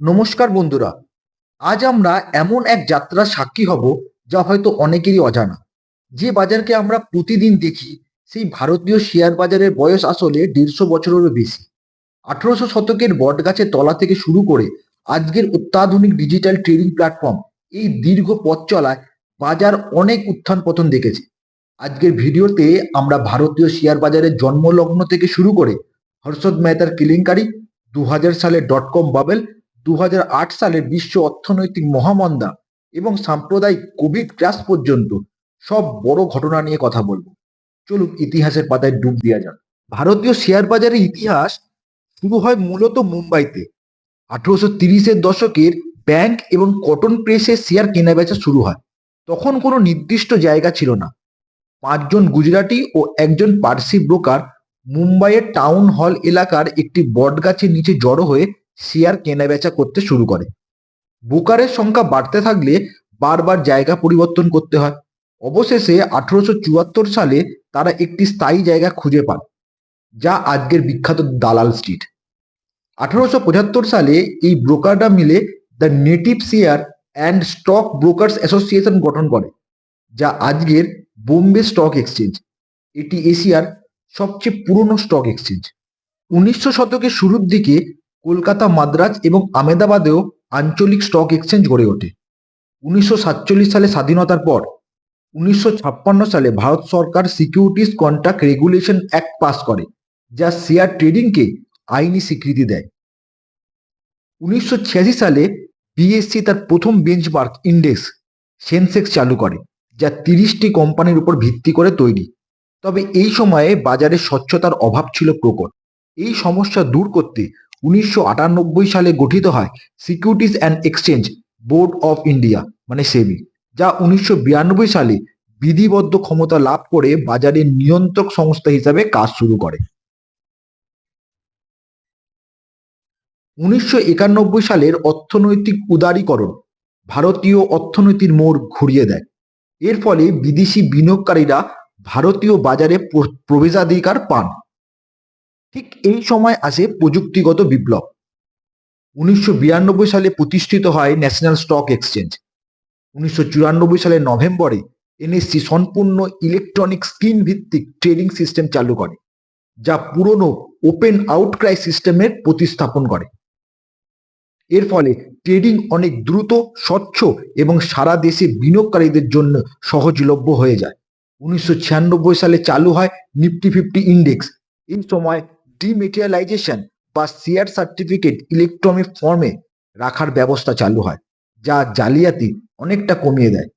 নমস্কার বন্ধুরা, আজ আমরা এমন এক যাত্রার সাক্ষী হব যা হয়তো অনেকেরই অজানা। যে বাজারকে আমরা প্রতিদিন দেখি, সেই ভারতীয় শেয়ার বাজারের বয়স আসলে দেড়শো বছরেরও বেশি। আঠারোশো শতকের বটগাছের তলা থেকে শুরু করে আজকের অত্যাধুনিক ডিজিটাল ট্রেডিং প্ল্যাটফর্ম এই দীর্ঘ পথ চলায় বাজার অনেক উত্থান পতন দেখেছে। আজকের ভিডিওতে আমরা ভারতীয় শেয়ার বাজারের জন্মলগ্ন থেকে শুরু করে হর্ষদ মেহতার কেলেঙ্কারি দু সালের ডট কম বাবেল দু সালের বিশ্ব অর্থনৈতিক মহামন্দা এবং সাম্প্রদায়িক কোভিড ক্রাশ পর্যন্ত সব বড় ঘটনা নিয়ে কথা বলব। চলুন ইতিহাসের পাতায় ডুব দেওয়া যাক। ভারতীয় শেয়ার বাজারের ইতিহাস শুরু হয় মূলত মুম্বাইতে। আঠারোশো তিরিশের দশকের ব্যাংক এবং কটন প্রেসের শেয়ার কেনাবেচা শুরু হয়। তখন কোনো নির্দিষ্ট জায়গা ছিল না। পাঁচজন গুজরাটি ও একজন পার্সি ব্রোকার মুম্বাইয়ের টাউন হল এলাকার একটি বটগাছের নিচে জড়ো হয়ে শেয়ার কেনাবেচা করতে শুরু করে। বুকারের সংখ্যা বাড়তে থাকলে বারবার জায়গা পরিবর্তন করতে হয়। অবশেষে আঠারোশো চুয়াত্তর সালে তারা একটি স্থায়ী জায়গা খুঁজে পান, যা আজকের বিখ্যাত দালাল স্ট্রিট। আঠারোশো পঁচাত্তর সালে এই ব্রোকাররা মিলে the native share and stock brokers association গঠন করে, যা আজকের বোম্বে স্টক এক্সচেঞ্জ, এটি এশিয়ার সবচেয়ে পুরনো স্টক এক্সচেঞ্জ। উনিশশো শতকের শুরুর দিকে কলকাতা, মাদ্রাজ এবং আমেদাবাদেও আঞ্চলিক স্টক এক্সচেঞ্জ গড়ে ওঠে। উনিশশো সাতচল্লিশ সালে স্বাধীনতার পর উনিশশো ছাপ্পান্ন সালে ভারত সরকার securities contract regulation act pass করে, যা শেয়ার ট্রেডিংকে আইনি স্বীকৃতি দেয়। উনিশশো ছিয়াশি সালে বিএসসি তার প্রথম বেঞ্চমার্ক ইন্ডেক্স সেন্সেক্স চালু করে, যা তিরিশটি কোম্পানির উপর ভিত্তি করে তৈরি। তবে এই সময়ে বাজারে স্বচ্ছতার অভাব ছিল প্রকট। এই সমস্যা দূর করতে উনিশশো আটানব্বই সালে গঠিত হয় securities and exchange board of India মানে সেবি যা উনিশশো বিরানব্বই সালে বিধিবদ্ধ ক্ষমতা লাভ করে বাজারের নিয়ন্ত্রক সংস্থা হিসাবে কাজ শুরু করে। উনিশশো একানব্বই সালের অর্থনৈতিক উদারীকরণ ভারতীয় অর্থনীতির মোড় ঘুরিয়ে দেয়। এর ফলে বিদেশি বিনিয়োগকারীরা ভারতীয় বাজারে প্র- প্রবেশাধিকার পান। ঠিক এই সময় আসে প্রযুক্তিগত বিপ্লব। উনিশশো বিরানব্বই সালে প্রতিষ্ঠিত হয় ন্যাশনাল স্টক এক্সচেঞ্জ উনিশশো সালের নভেম্বরে এনএসসি সম্পূর্ণ ইলেকট্রনিক স্ক্রিন ভিত্তিক ট্রেডিং সিস্টেম চালু করে, যা পুরনো ওপেন আউটক্রাই সিস্টেমের প্রতিস্থাপন করে। এর ফলে ট্রেডিং অনেক দ্রুত, স্বচ্ছ এবং সারা দেশে বিনিয়োগকারীদের জন্য সহজলভ্য হয়ে যায়। উনিশশো ছিয়ানব্বই সালে চালু হয় নিফটি ফিফটি ইন্ডেক্স এই সময় ডিমেটেরিয়ালাইজেশন বা শেয়ার সার্টিফিকেট ইলেকট্রনিক ফর্মে রাখার ব্যবস্থা চালু হয়, যা জালিয়াতি অনেকটা কমিয়ে দেয়।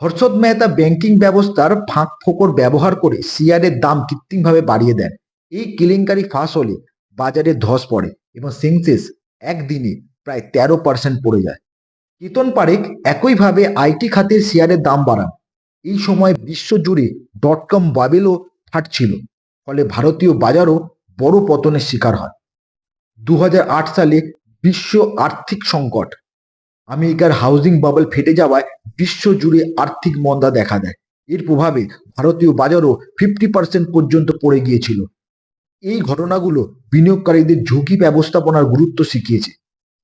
হর্ষদ মেহতা ব্যাংকিং ব্যবস্থার ফাঁক ফোকর ব্যবহার করে শেয়ারের দাম কৃত্রিমভাবে বাড়িয়ে দেন। এই কেলেঙ্কারি ফাঁস হলে বাজারে ধস পড়ে এবং সেন্সেস একদিনে প্রায় তেরো পার্সেন্ট পড়ে যায়। কেতন পারেক একইভাবে আইটি খাতের শেয়ারের দাম বাড়ান। এই সময় বিশ্বজুড়ে ডট কম বাবেলও ফাটছিল। ফলে ভারতীয় বাজারও বড় পতনের শিকার হয়। দু হাজার আট সালে বিশ্ব আর্থিক সংকট। আমেরিকার হাউজিং বাবল ফেটে যাওয়ায় বিশ্বজুড়ে আর্থিক মন্দা দেখা দেয়। এর প্রভাবে ভারতীয় বাজারও ফিফটি পার্সেন্ট পর্যন্ত পড়ে গিয়েছিল। এই ঘটনাগুলো বিনিয়োগকারীদের ঝুঁকি ব্যবস্থাপনার গুরুত্ব শিখিয়েছে।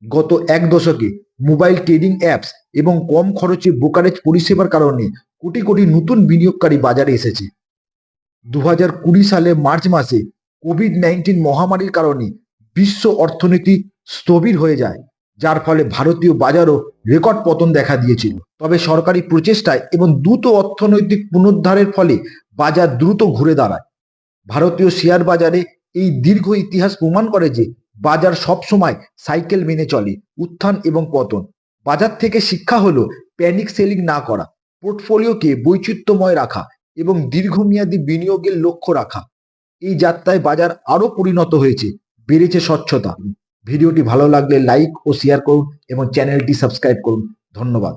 গত এক দশকে মোবাইল ট্রেডিং অ্যাপস এবং কম খরচে ব্রোকারেজ পরিষেবার কারণে কোটি কোটি নতুন বিনিয়োগকারী বাজারে এসেছে। দু হাজার কুড়ি সালে মার্চ মাসে কোভিড নাইন্টিন মহামারীর কারণে বিশ্ব অর্থনীতি স্থবির হয়ে যায়, যার ফলে ভারতীয় বাজারও রেকর্ড পতন দেখা দিয়েছিল। তবে সরকারি প্রচেষ্টায় এবং দ্রুত অর্থনৈতিক পুনরুদ্ধারের ফলে বাজার দ্রুত ঘুরে দাঁড়ায়। ভারতীয় শেয়ার বাজারে এই দীর্ঘ ইতিহাস প্রমাণ করে যে বাজার সবসময় সাইকেল মেনে চলে, উত্থান এবং পতন। বাজার থেকে শিক্ষা হলো প্যানিক সেলিং না করা পোর্টফোলিওকে বৈচিত্র্যময় রাখা এবং দীর্ঘমেয়াদী বিনিয়োগের লক্ষ্য রাখা। এই যাত্রায় বাজার আরও পরিণত হয়েছে, বেড়েছে স্বচ্ছতা। ভিডিওটি ভালো লাগলে লাইক ও শেয়ার করুন এবং চ্যানেলটি সাবস্ক্রাইব করুন। ধন্যবাদ।